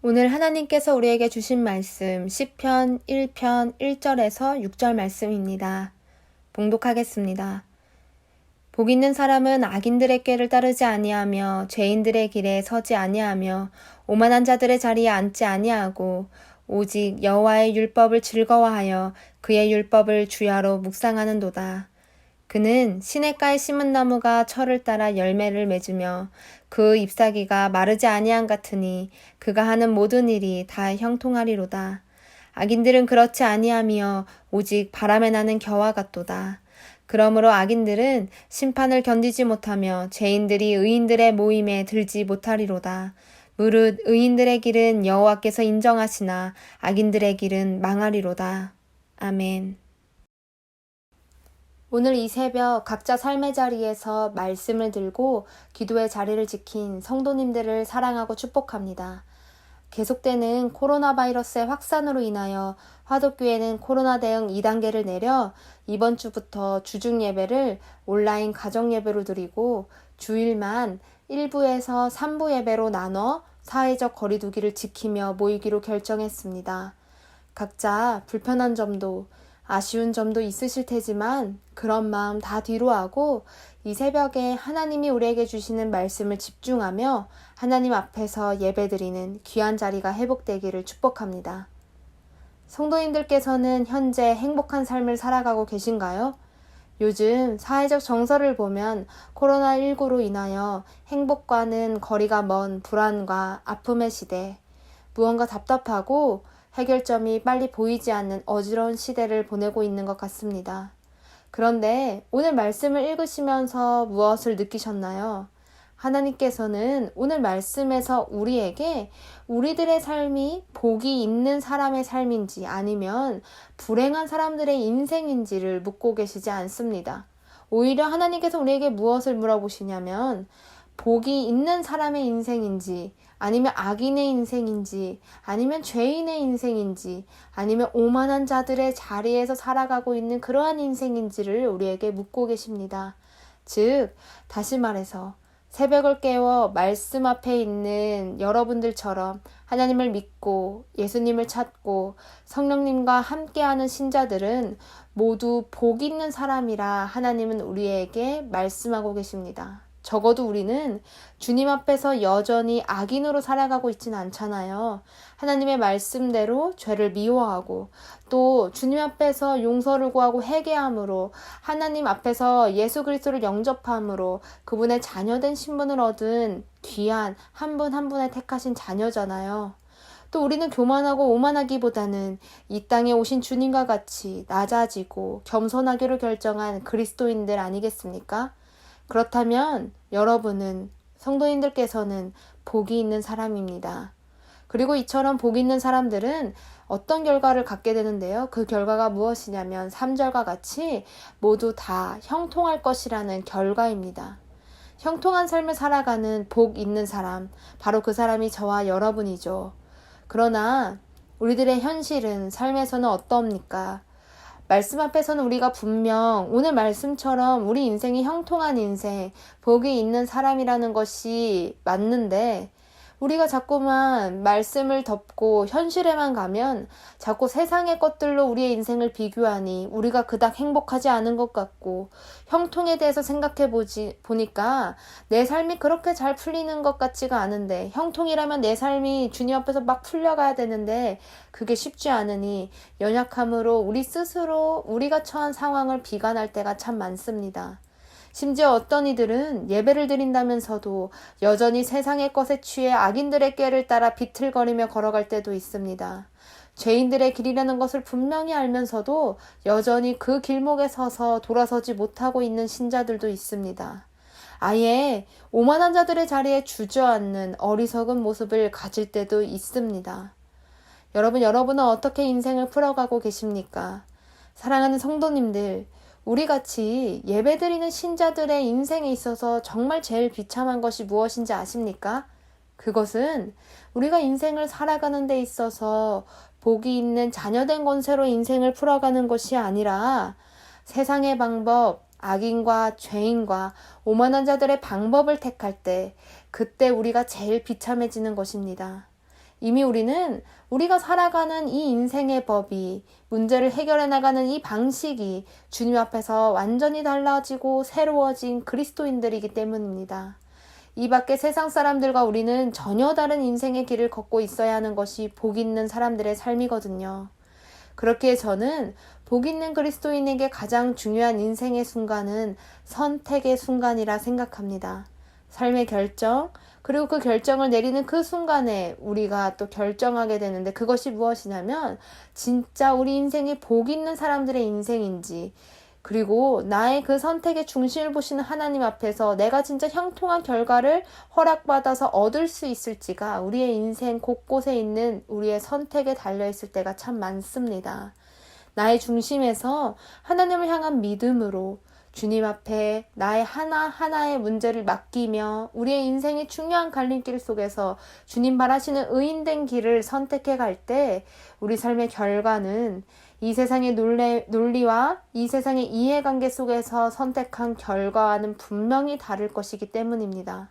오늘 하나님께서 우리에게 주신 말씀 시편 1편 1절에서 6절 말씀입니다. 봉독하겠습니다. 복 있는 사람은 악인들의 꾀를 따르지 아니하며 죄인들의 길에 서지 아니하며 오만한 자들의 자리에 앉지 아니하고 오직 여호와의 율법을 즐거워하여 그의 율법을 주야로 묵상하는도다. 그는 시냇가에 심은 나무가 철을 따라 열매를 맺으며 그 잎사귀가 마르지 아니한 같으니 그가 하는 모든 일이 다 형통하리로다. 악인들은 그렇지 아니하며 오직 바람에 나는 겨와 같도다. 그러므로 악인들은 심판을 견디지 못하며 죄인들이 의인들의 모임에 들지 못하리로다. 무릇 의인들의 길은 여호와께서 인정하시나 악인들의 길은 망하리로다. 아멘. 오늘 이 새벽 각자 삶의 자리에서 말씀을 들고 기도의 자리를 지킨 성도님들을 사랑하고 축복합니다. 계속되는 코로나 바이러스의 확산으로 인하여 화덕교회는 코로나 대응 2단계를 내려 이번 주부터 주중 예배를 온라인 가정 예배로 드리고 주일만 1부에서 3부 예배로 나눠 사회적 거리두기를 지키며 모이기로 결정했습니다. 각자 불편한 점도 아쉬운 점도 있으실 테지만 그런 마음 다 뒤로 하고 이 새벽에 하나님이 우리에게 주시는 말씀을 집중하며 하나님 앞에서 예배드리는 귀한 자리가 회복되기를 축복합니다. 성도님들께서는 현재 행복한 삶을 살아가고 계신가요? 요즘 사회적 정서를 보면 코로나19로 인하여 행복과는 거리가 먼 불안과 아픔의 시대, 무언가 답답하고 해결점이 빨리 보이지 않는 어지러운 시대를 보내고 있는 것 같습니다. 그런데 오늘 말씀을 읽으시면서 무엇을 느끼셨나요? 하나님께서는 오늘 말씀에서 우리에게 우리들의 삶이 복이 있는 사람의 삶인지 아니면 불행한 사람들의 인생인지를 묻고 계시지 않습니다. 오히려 하나님께서 우리에게 무엇을 물어보시냐면 복이 있는 사람의 인생인지 아니면 악인의 인생인지 아니면 죄인의 인생인지 아니면 오만한 자들의 자리에서 살아가고 있는 그러한 인생인지를 우리에게 묻고 계십니다. 즉, 다시 말해서 새벽을 깨워 말씀 앞에 있는 여러분들처럼 하나님을 믿고 예수님을 찾고 성령님과 함께하는 신자들은 모두 복 있는 사람이라 하나님은 우리에게 말씀하고 계십니다. 적어도 우리는 주님 앞에서 여전히 악인으로 살아가고 있진 않잖아요. 하나님의 말씀대로 죄를 미워하고 또 주님 앞에서 용서를 구하고 회개함으로 하나님 앞에서 예수 그리스도를 영접함으로 그분의 자녀된 신분을 얻은 귀한 한 분 한 분의 택하신 자녀잖아요. 또 우리는 교만하고 오만하기보다는 이 땅에 오신 주님과 같이 낮아지고 겸손하기로 결정한 그리스도인들 아니겠습니까? 그렇다면 여러분은 성도님들께서는 복이 있는 사람입니다. 그리고 이처럼 복 있는 사람들은 어떤 결과를 갖게 되는데요. 그 결과가 무엇이냐면 3절과 같이 모두 다 형통할 것이라는 결과입니다. 형통한 삶을 살아가는 복 있는 사람, 바로 그 사람이 저와 여러분이죠. 그러나 우리들의 현실은 삶에서는 어떠합니까? 말씀 앞에서는 우리가 분명 오늘 말씀처럼 우리 인생이 형통한 인생, 복이 있는 사람이라는 것이 맞는데 우리가 자꾸만 말씀을 덮고 현실에만 가면 자꾸 세상의 것들로 우리의 인생을 비교하니 우리가 그닥 행복하지 않은 것 같고 형통에 대해서 생각해 보지 보니까 내 삶이 그렇게 잘 풀리는 것 같지가 않은데 형통이라면 내 삶이 주님 앞에서 막 풀려가야 되는데 그게 쉽지 않으니 연약함으로 우리 스스로 우리가 처한 상황을 비관할 때가 참 많습니다. 심지어 어떤 이들은 예배를 드린다면서도 여전히 세상의 것에 취해 악인들의 꾀를 따라 비틀거리며 걸어갈 때도 있습니다. 죄인들의 길이라는 것을 분명히 알면서도 여전히 그 길목에 서서 돌아서지 못하고 있는 신자들도 있습니다. 아예 오만한 자들의 자리에 주저앉는 어리석은 모습을 가질 때도 있습니다. 여러분, 여러분은 어떻게 인생을 풀어가고 계십니까? 사랑하는 성도님들, 우리 같이 예배드리는 신자들의 인생에 있어서 정말 제일 비참한 것이 무엇인지 아십니까? 그것은 우리가 인생을 살아가는 데 있어서 복이 있는 자녀된 권세로 인생을 풀어가는 것이 아니라 세상의 방법, 악인과 죄인과 오만한 자들의 방법을 택할 때 그때 우리가 제일 비참해지는 것입니다. 이미 우리는 우리가 살아가는 이 인생의 법이 문제를 해결해 나가는 이 방식이 주님 앞에서 완전히 달라지고 새로워진 그리스도인들이기 때문입니다. 이 밖에 세상 사람들과 우리는 전혀 다른 인생의 길을 걷고 있어야 하는 것이 복 있는 사람들의 삶이거든요. 그렇기에 저는 복 있는 그리스도인에게 가장 중요한 인생의 순간은 선택의 순간이라 생각합니다. 삶의 결정, 그리고 그 결정을 내리는 그 순간에 우리가 또 결정하게 되는데 그것이 무엇이냐면 진짜 우리 인생이 복 있는 사람들의 인생인지 그리고 나의 그 선택의 중심을 보시는 하나님 앞에서 내가 진짜 형통한 결과를 허락받아서 얻을 수 있을지가 우리의 인생 곳곳에 있는 우리의 선택에 달려 있을 때가 참 많습니다. 나의 중심에서 하나님을 향한 믿음으로 주님 앞에 나의 하나하나의 문제를 맡기며 우리의 인생의 중요한 갈림길 속에서 주님 바라시는 의인된 길을 선택해 갈 때 우리 삶의 결과는 이 세상의 논리, 논리와 이 세상의 이해관계 속에서 선택한 결과와는 분명히 다를 것이기 때문입니다.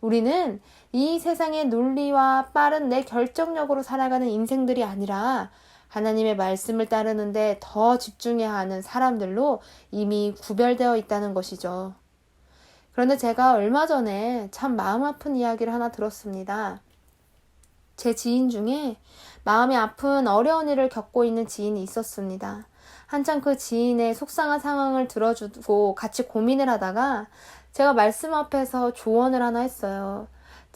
우리는 이 세상의 논리와 빠른 내 결정력으로 살아가는 인생들이 아니라 하나님의 말씀을 따르는데 더 집중해야 하는 사람들로 이미 구별되어 있다는 것이죠. 그런데 제가 얼마 전에 참 마음 아픈 이야기를 하나 들었습니다. 제 지인 중에 마음이 아픈 어려운 일을 겪고 있는 지인이 있었습니다. 한참 그 지인의 속상한 상황을 들어주고 같이 고민을 하다가 제가 말씀 앞에서 조언을 하나 했어요.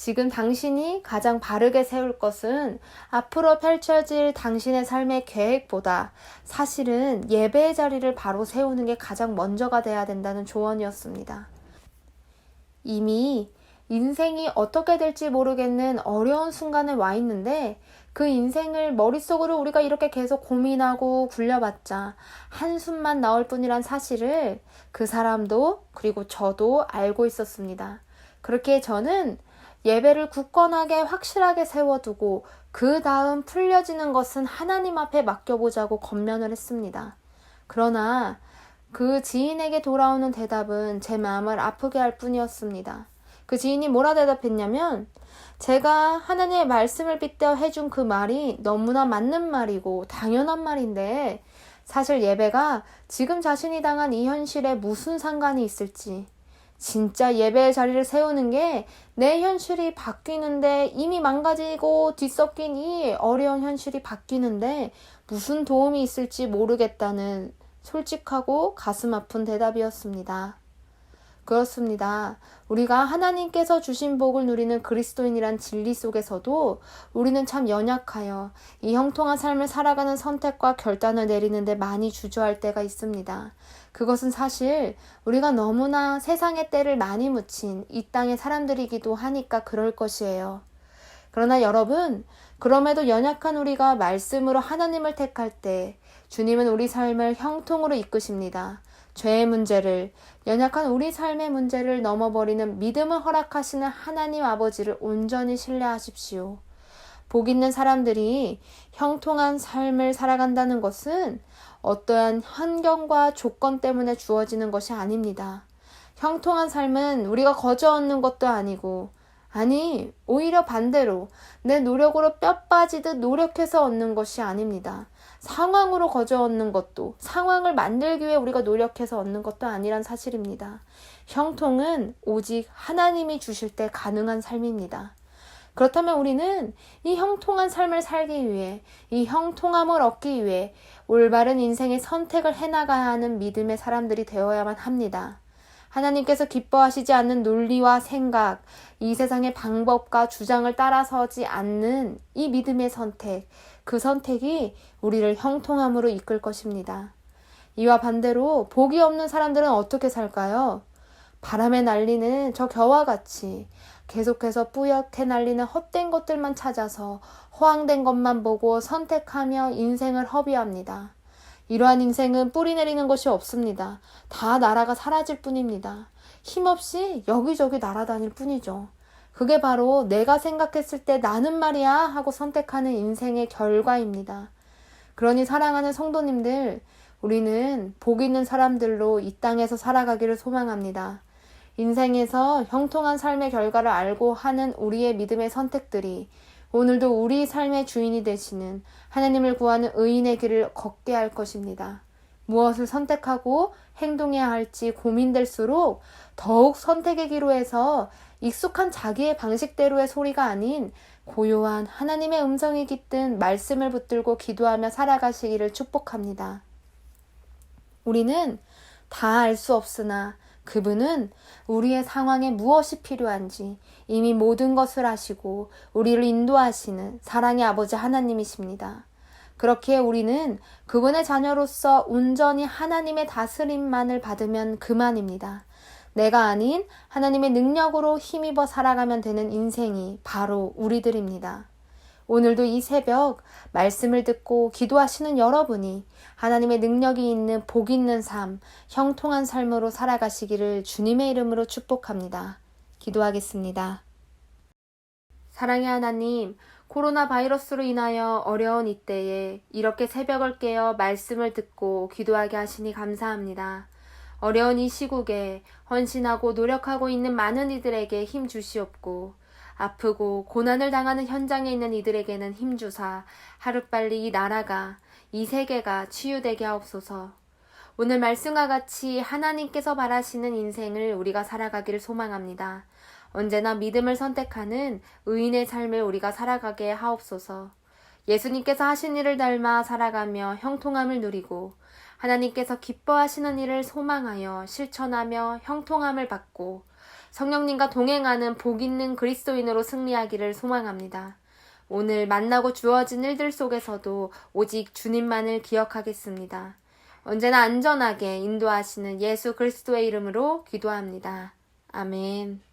지금 당신이 가장 바르게 세울 것은 앞으로 펼쳐질 당신의 삶의 계획보다 사실은 예배의 자리를 바로 세우는 게 가장 먼저가 돼야 된다는 조언이었습니다. 이미 인생이 어떻게 될지 모르겠는 어려운 순간에 와 있는데 그 인생을 머릿속으로 우리가 이렇게 계속 고민하고 굴려봤자 한숨만 나올 뿐이란 사실을 그 사람도 그리고 저도 알고 있었습니다. 그렇게 저는 예배를 굳건하게 확실하게 세워두고 그 다음 풀려지는 것은 하나님 앞에 맡겨보자고 건면을 했습니다. 그러나 그 지인에게 돌아오는 대답은 제 마음을 아프게 할 뿐이었습니다. 그 지인이 뭐라 대답했냐면 제가 하나님의 말씀을 빗대어 해준 그 말이 너무나 맞는 말이고 당연한 말인데 사실 예배가 지금 자신이 당한 이 현실에 무슨 상관이 있을지 진짜 예배의 자리를 세우는 게 내 현실이 바뀌는데 이미 망가지고 뒤섞인 이 어려운 현실이 바뀌는데 무슨 도움이 있을지 모르겠다는 솔직하고 가슴 아픈 대답이었습니다. 그렇습니다. 우리가 하나님께서 주신 복을 누리는 그리스도인이란 진리 속에서도 우리는 참 연약하여 이 형통한 삶을 살아가는 선택과 결단을 내리는데 많이 주저할 때가 있습니다. 그것은 사실 우리가 너무나 세상의 때를 많이 묻힌 이 땅의 사람들이기도 하니까 그럴 것이에요. 그러나 여러분, 그럼에도 연약한 우리가 말씀으로 하나님을 택할 때 주님은 우리 삶을 형통으로 이끄십니다. 죄의 문제를, 연약한 우리 삶의 문제를 넘어버리는 믿음을 허락하시는 하나님 아버지를 온전히 신뢰하십시오. 복 있는 사람들이 형통한 삶을 살아간다는 것은 어떠한 환경과 조건 때문에 주어지는 것이 아닙니다. 형통한 삶은 우리가 거저 얻는 것도 아니고, 아니, 오히려 반대로 내 노력으로 뼈 빠지듯 노력해서 얻는 것이 아닙니다. 상황으로 거저 얻는 것도 상황을 만들기 위해 우리가 노력해서 얻는 것도 아니란 사실입니다. 형통은 오직 하나님이 주실 때 가능한 삶입니다. 그렇다면 우리는 이 형통한 삶을 살기 위해, 이 형통함을 얻기 위해 올바른 인생의 선택을 해나가야 하는 믿음의 사람들이 되어야만 합니다. 하나님께서 기뻐하시지 않는 논리와 생각, 이 세상의 방법과 주장을 따라서지 않는 이 믿음의 선택, 그 선택이 우리를 형통함으로 이끌 것입니다. 이와 반대로 복이 없는 사람들은 어떻게 살까요? 바람에 날리는 저 겨와 같이 계속해서 뿌옇게 날리는 헛된 것들만 찾아서 허황된 것만 보고 선택하며 인생을 허비합니다. 이러한 인생은 뿌리 내리는 것이 없습니다. 다 나라가 사라질 뿐입니다. 힘없이 여기저기 날아다닐 뿐이죠. 그게 바로 내가 생각했을 때 나는 말이야 하고 선택하는 인생의 결과입니다. 그러니 사랑하는 성도님들, 우리는 복 있는 사람들로 이 땅에서 살아가기를 소망합니다. 인생에서 형통한 삶의 결과를 알고 하는 우리의 믿음의 선택들이 오늘도 우리 삶의 주인이 되시는 하나님을 구하는 의인의 길을 걷게 할 것입니다. 무엇을 선택하고 행동해야 할지 고민될수록 더욱 선택의 기로에서 익숙한 자기의 방식대로의 소리가 아닌 고요한 하나님의 음성이 깃든 말씀을 붙들고 기도하며 살아가시기를 축복합니다. 우리는 다 알 수 없으나 그분은 우리의 상황에 무엇이 필요한지 이미 모든 것을 아시고 우리를 인도하시는 사랑의 아버지 하나님이십니다. 그렇게 우리는 그분의 자녀로서 온전히 하나님의 다스림만을 받으면 그만입니다. 내가 아닌 하나님의 능력으로 힘입어 살아가면 되는 인생이 바로 우리들입니다. 오늘도 이 새벽 말씀을 듣고 기도하시는 여러분이 하나님의 능력이 있는 복 있는 삶, 형통한 삶으로 살아가시기를 주님의 이름으로 축복합니다. 기도하겠습니다. 사랑의 하나님, 코로나 바이러스로 인하여 어려운 이때에 이렇게 새벽을 깨어 말씀을 듣고 기도하게 하시니 감사합니다. 어려운 이 시국에 헌신하고 노력하고 있는 많은 이들에게 힘 주시옵고 아프고 고난을 당하는 현장에 있는 이들에게는 힘 주사 하루빨리 이 나라가 이 세계가 치유되게 하옵소서. 오늘 말씀과 같이 하나님께서 바라시는 인생을 우리가 살아가기를 소망합니다. 언제나 믿음을 선택하는 의인의 삶을 우리가 살아가게 하옵소서. 예수님께서 하신 일을 닮아 살아가며 형통함을 누리고 하나님께서 기뻐하시는 일을 소망하여 실천하며 형통함을 받고 성령님과 동행하는 복 있는 그리스도인으로 승리하기를 소망합니다. 오늘 만나고 주어진 일들 속에서도 오직 주님만을 기억하겠습니다. 언제나 안전하게 인도하시는 예수 그리스도의 이름으로 기도합니다. 아멘.